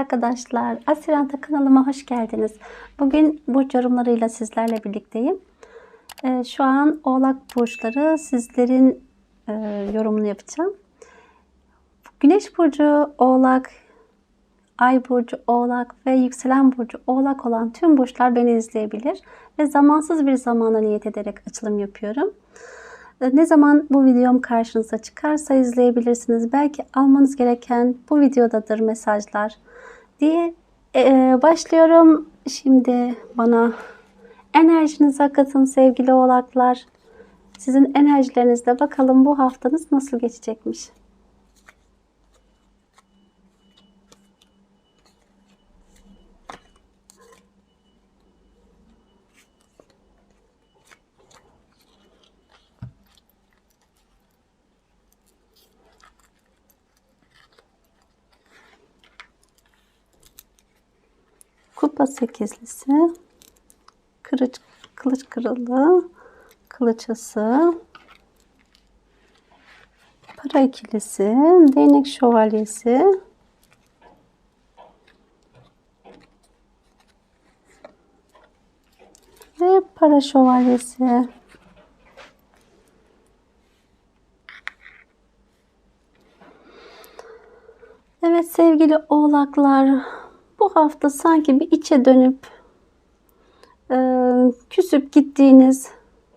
arkadaşlar. Asiranta kanalıma hoş geldiniz. Bugün burç yorumlarıyla sizlerle birlikteyim. Ee, şu an Oğlak burçları sizlerin e, yorumunu yapacağım. Güneş burcu Oğlak, Ay burcu Oğlak ve yükselen burcu Oğlak olan tüm burçlar beni izleyebilir ve zamansız bir zamana niyet ederek açılım yapıyorum. Ee, Ne zaman bu videom karşınıza çıkarsa izleyebilirsiniz. Belki almanız gereken bu videodadır mesajlar diye Ee, başlıyorum. Şimdi bana enerjinizi akıtın sevgili oğlaklar. Sizin enerjilerinizle bakalım bu haftanız nasıl geçecekmiş. Kupa sekizlisi, kılıç, kılıç kralı, kılıçası, para ikilisi, değnek şövalyesi, ve para şövalyesi. Evet sevgili oğlaklar bu hafta sanki bir içe dönüp e, küsüp gittiğiniz,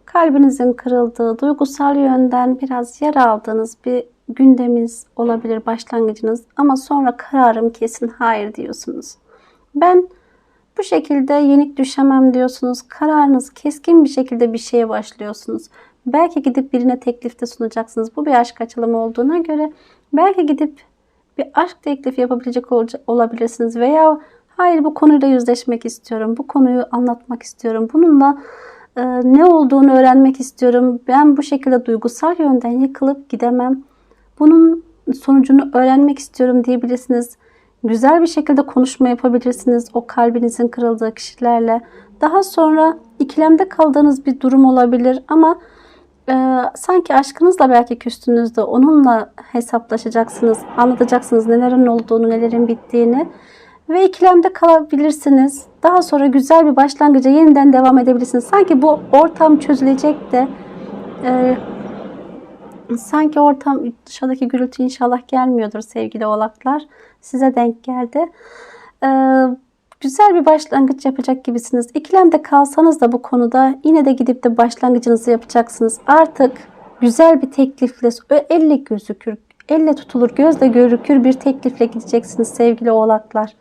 kalbinizin kırıldığı, duygusal yönden biraz yer aldığınız bir gündeminiz olabilir başlangıcınız ama sonra kararım kesin hayır diyorsunuz. Ben bu şekilde yenik düşemem diyorsunuz. Kararınız keskin bir şekilde bir şeye başlıyorsunuz. Belki gidip birine teklifte sunacaksınız. Bu bir aşk açılımı olduğuna göre belki gidip bir aşk teklifi yapabilecek olabilirsiniz veya hayır bu konuyla yüzleşmek istiyorum. Bu konuyu anlatmak istiyorum. Bununla e, ne olduğunu öğrenmek istiyorum. Ben bu şekilde duygusal yönden yıkılıp gidemem. Bunun sonucunu öğrenmek istiyorum diyebilirsiniz. Güzel bir şekilde konuşma yapabilirsiniz o kalbinizin kırıldığı kişilerle. Daha sonra ikilemde kaldığınız bir durum olabilir ama e, sanki aşkınızla belki küstünüzde onunla hesaplaşacaksınız, anlatacaksınız nelerin olduğunu, nelerin bittiğini ve ikilemde kalabilirsiniz. Daha sonra güzel bir başlangıca yeniden devam edebilirsiniz. Sanki bu ortam çözülecek de e, sanki ortam dışarıdaki gürültü inşallah gelmiyordur sevgili oğlaklar. Size denk geldi. Ee, güzel bir başlangıç yapacak gibisiniz. İkilemde kalsanız da bu konuda yine de gidip de başlangıcınızı yapacaksınız. Artık güzel bir teklifle, elle gözükür, elle tutulur, gözle görükür bir teklifle gideceksiniz sevgili oğlaklar.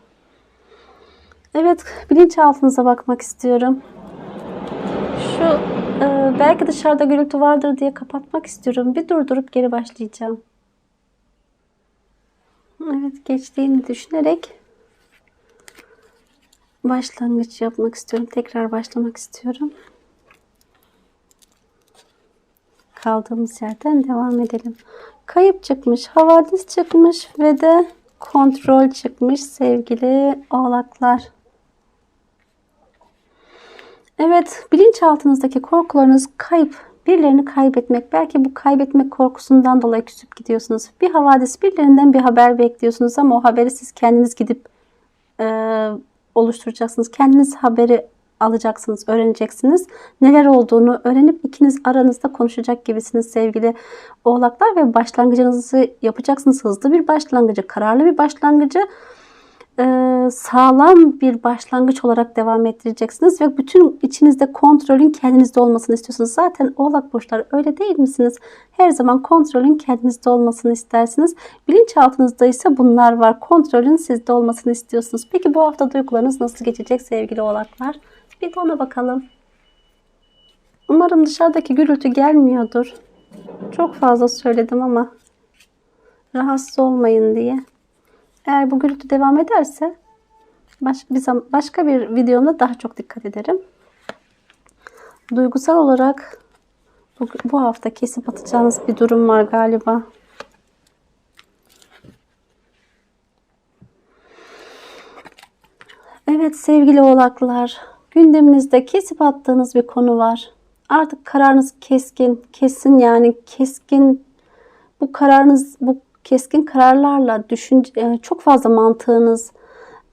Evet, bilinçaltınıza bakmak istiyorum. Şu e, belki dışarıda gürültü vardır diye kapatmak istiyorum. Bir durdurup geri başlayacağım. Evet, geçtiğini düşünerek başlangıç yapmak istiyorum. Tekrar başlamak istiyorum. Kaldığımız yerden devam edelim. Kayıp çıkmış, havadis çıkmış ve de kontrol çıkmış sevgili oğlaklar. Evet, bilinçaltınızdaki korkularınız kayıp, birilerini kaybetmek. Belki bu kaybetmek korkusundan dolayı küsüp gidiyorsunuz. Bir havadis, birilerinden bir haber bekliyorsunuz ama o haberi siz kendiniz gidip e, oluşturacaksınız. Kendiniz haberi alacaksınız, öğreneceksiniz. Neler olduğunu öğrenip ikiniz aranızda konuşacak gibisiniz sevgili oğlaklar ve başlangıcınızı yapacaksınız. Hızlı bir başlangıcı, kararlı bir başlangıcı sağlam bir başlangıç olarak devam ettireceksiniz ve bütün içinizde kontrolün kendinizde olmasını istiyorsunuz. Zaten oğlak burçları öyle değil misiniz? Her zaman kontrolün kendinizde olmasını istersiniz. Bilinçaltınızda ise bunlar var. Kontrolün sizde olmasını istiyorsunuz. Peki bu hafta duygularınız nasıl geçecek sevgili oğlaklar? Bir de ona bakalım. Umarım dışarıdaki gürültü gelmiyordur. Çok fazla söyledim ama rahatsız olmayın diye. Eğer bu gürültü devam ederse başka bir, başka bir videomda daha çok dikkat ederim. Duygusal olarak bu, bu hafta kesip atacağınız bir durum var galiba. Evet sevgili oğlaklar, gündeminizde kesip attığınız bir konu var. Artık kararınız keskin, kesin yani keskin. Bu kararınız, bu keskin kararlarla düşün, çok fazla mantığınız,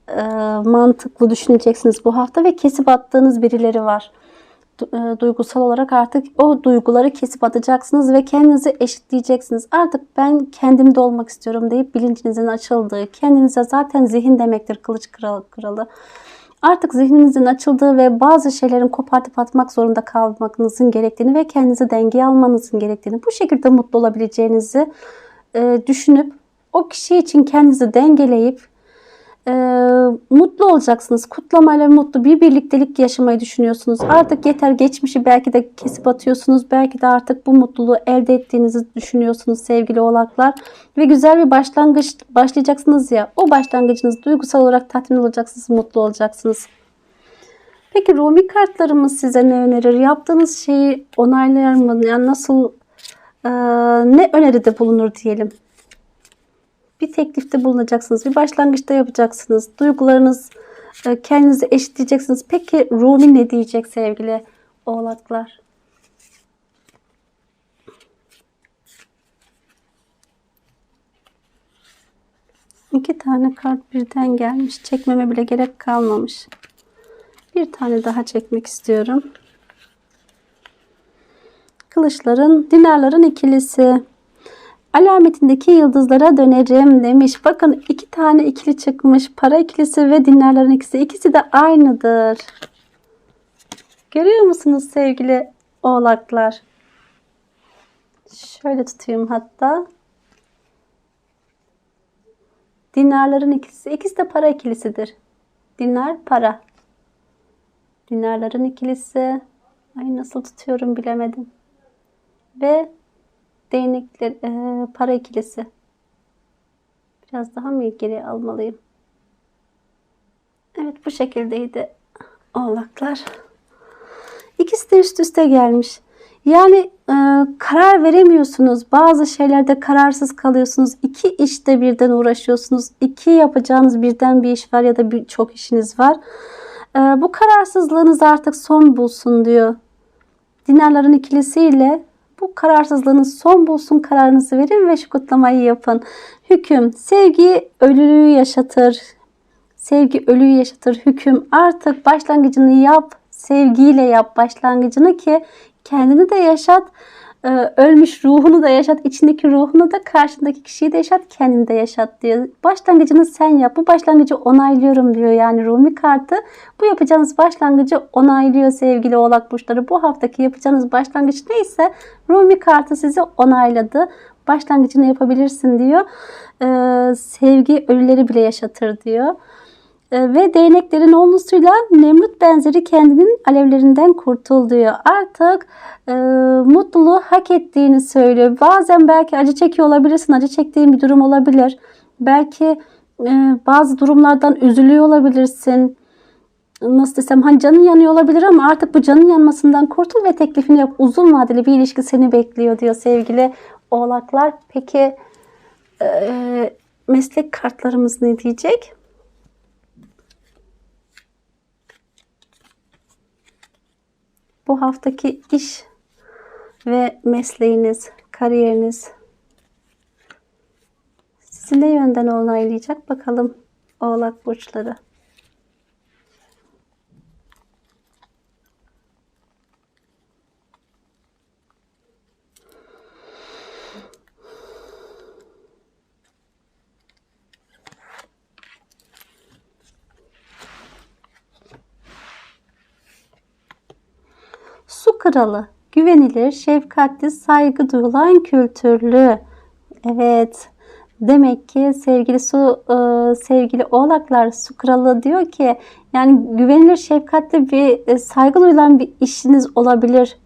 e, mantıklı düşüneceksiniz bu hafta ve kesip attığınız birileri var. E, duygusal olarak artık o duyguları kesip atacaksınız ve kendinizi eşitleyeceksiniz. Artık ben kendimde olmak istiyorum deyip bilincinizin açıldığı, kendinize zaten zihin demektir kılıç kralı. kralı. Artık zihninizin açıldığı ve bazı şeylerin kopartıp atmak zorunda kalmanızın gerektiğini ve kendinizi dengeye almanızın gerektiğini, bu şekilde mutlu olabileceğinizi e, düşünüp o kişi için kendinizi dengeleyip e, mutlu olacaksınız. Kutlamayla mutlu bir birliktelik yaşamayı düşünüyorsunuz. Artık yeter geçmişi belki de kesip atıyorsunuz. Belki de artık bu mutluluğu elde ettiğinizi düşünüyorsunuz sevgili oğlaklar. Ve güzel bir başlangıç başlayacaksınız ya. O başlangıcınız duygusal olarak tatmin olacaksınız, mutlu olacaksınız. Peki Rumi kartlarımız size ne önerir? Yaptığınız şeyi onaylar mı? Yani nasıl e, ne öneride bulunur diyelim? bir teklifte bulunacaksınız. Bir başlangıçta yapacaksınız. Duygularınız e, kendinizi eşitleyeceksiniz. Peki Rumi ne diyecek sevgili oğlaklar? İki tane kart birden gelmiş. Çekmeme bile gerek kalmamış. Bir tane daha çekmek istiyorum. Kılıçların, dinarların ikilisi. Alametindeki yıldızlara dönerim demiş. Bakın iki tane ikili çıkmış. Para ikilisi ve dinarların ikisi. İkisi de aynıdır. Görüyor musunuz sevgili oğlaklar? Şöyle tutayım hatta. Dinarların ikisi. İkisi de para ikilisidir. Dinar para. Dinarların ikilisi. Ay nasıl tutuyorum bilemedim. Ve değnekler, e, para ikilisi. Biraz daha mı geri almalıyım? Evet bu şekildeydi oğlaklar. İkisi de üst üste gelmiş. Yani e, karar veremiyorsunuz. Bazı şeylerde kararsız kalıyorsunuz. İki işte birden uğraşıyorsunuz. İki yapacağınız birden bir iş var ya da bir, çok işiniz var. E, bu kararsızlığınız artık son bulsun diyor. Dinarların ikilisiyle bu kararsızlığınız son bulsun kararınızı verin ve şu kutlamayı yapın. Hüküm, sevgi ölülüğü yaşatır. Sevgi ölüyü yaşatır. Hüküm artık başlangıcını yap. Sevgiyle yap başlangıcını ki kendini de yaşat. E, Ölmüş ruhunu da yaşat, içindeki ruhunu da karşındaki kişiyi de yaşat, kendini de yaşat diyor. Başlangıcını sen yap. Bu başlangıcı onaylıyorum diyor yani Rumi kartı. Bu yapacağınız başlangıcı onaylıyor sevgili oğlak burçları. Bu haftaki yapacağınız başlangıç neyse Rumi kartı sizi onayladı. Başlangıcını yapabilirsin diyor. Ee, sevgi ölüleri bile yaşatır diyor. Ee, ve değneklerin olmasıyla Nemrut benzeri kendinin alevlerinden kurtul diyor. Artık e, mutluluğu hak ettiğini söylüyor. Bazen belki acı çekiyor olabilirsin. Acı çektiğin bir durum olabilir. Belki e, bazı durumlardan üzülüyor olabilirsin. Nasıl desem hani canın yanıyor olabilir ama artık bu canın yanmasından kurtul ve teklifini yap. Uzun vadeli bir ilişki seni bekliyor diyor sevgili oğlaklar. Peki e, meslek kartlarımız ne diyecek? Bu haftaki iş ve mesleğiniz, kariyeriniz sizi ne yönden onaylayacak bakalım oğlak burçları. Su kralı, güvenilir, şefkatli, saygı duyulan, kültürlü. Evet. Demek ki sevgili su e, sevgili oğlaklar su kralı diyor ki yani güvenilir, şefkatli bir e, saygı duyulan bir işiniz olabilir.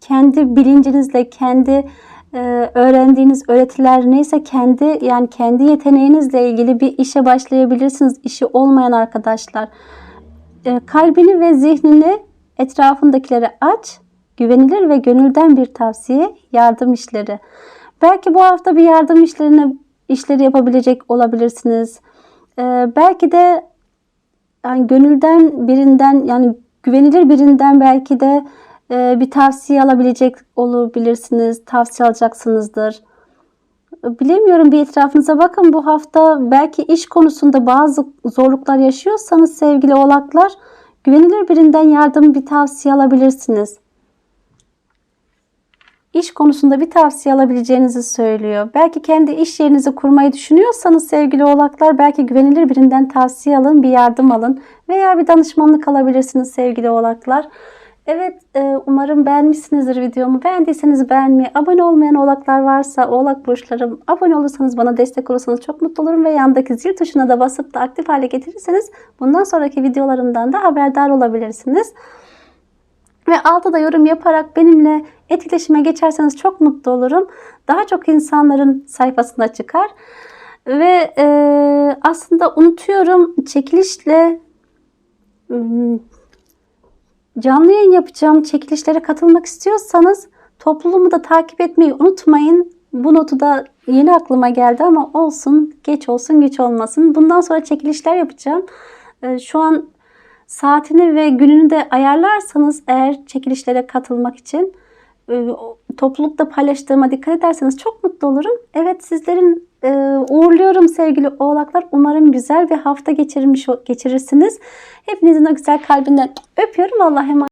Kendi bilincinizle, kendi e, öğrendiğiniz öğretiler neyse kendi yani kendi yeteneğinizle ilgili bir işe başlayabilirsiniz. İşi olmayan arkadaşlar. Kalbini ve zihnini etrafındakilere aç, güvenilir ve gönülden bir tavsiye, yardım işleri. Belki bu hafta bir yardım işlerine işleri yapabilecek olabilirsiniz. Ee, belki de yani gönülden birinden yani güvenilir birinden belki de e, bir tavsiye alabilecek olabilirsiniz. Tavsiye alacaksınızdır. bilemiyorum bir etrafınıza bakın bu hafta belki iş konusunda bazı zorluklar yaşıyorsanız sevgili oğlaklar güvenilir birinden yardım bir tavsiye alabilirsiniz. İş konusunda bir tavsiye alabileceğinizi söylüyor. Belki kendi iş yerinizi kurmayı düşünüyorsanız sevgili oğlaklar belki güvenilir birinden tavsiye alın, bir yardım alın veya bir danışmanlık alabilirsiniz sevgili oğlaklar. Evet e, umarım beğenmişsinizdir videomu. Beğendiyseniz beğenmeyi, abone olmayan oğlaklar varsa oğlak burçlarım abone olursanız bana destek olursanız çok mutlu olurum ve yandaki zil tuşuna da basıp da aktif hale getirirseniz bundan sonraki videolarımdan da haberdar olabilirsiniz. Ve altta da yorum yaparak benimle etkileşime geçerseniz çok mutlu olurum. Daha çok insanların sayfasına çıkar. Ve e, aslında unutuyorum çekilişle canlı yayın yapacağım. Çekilişlere katılmak istiyorsanız topluluğumu da takip etmeyi unutmayın. Bu notu da yeni aklıma geldi ama olsun, geç olsun, güç olmasın. Bundan sonra çekilişler yapacağım. E, Şu an saatini ve gününü de ayarlarsanız eğer çekilişlere katılmak için toplulukta paylaştığıma dikkat ederseniz çok mutlu olurum. Evet sizlerin e, uğurluyorum sevgili oğlaklar. Umarım güzel bir hafta geçirmiş geçirirsiniz. Hepinizin o güzel kalbinden öpüyorum. Allah'a emanet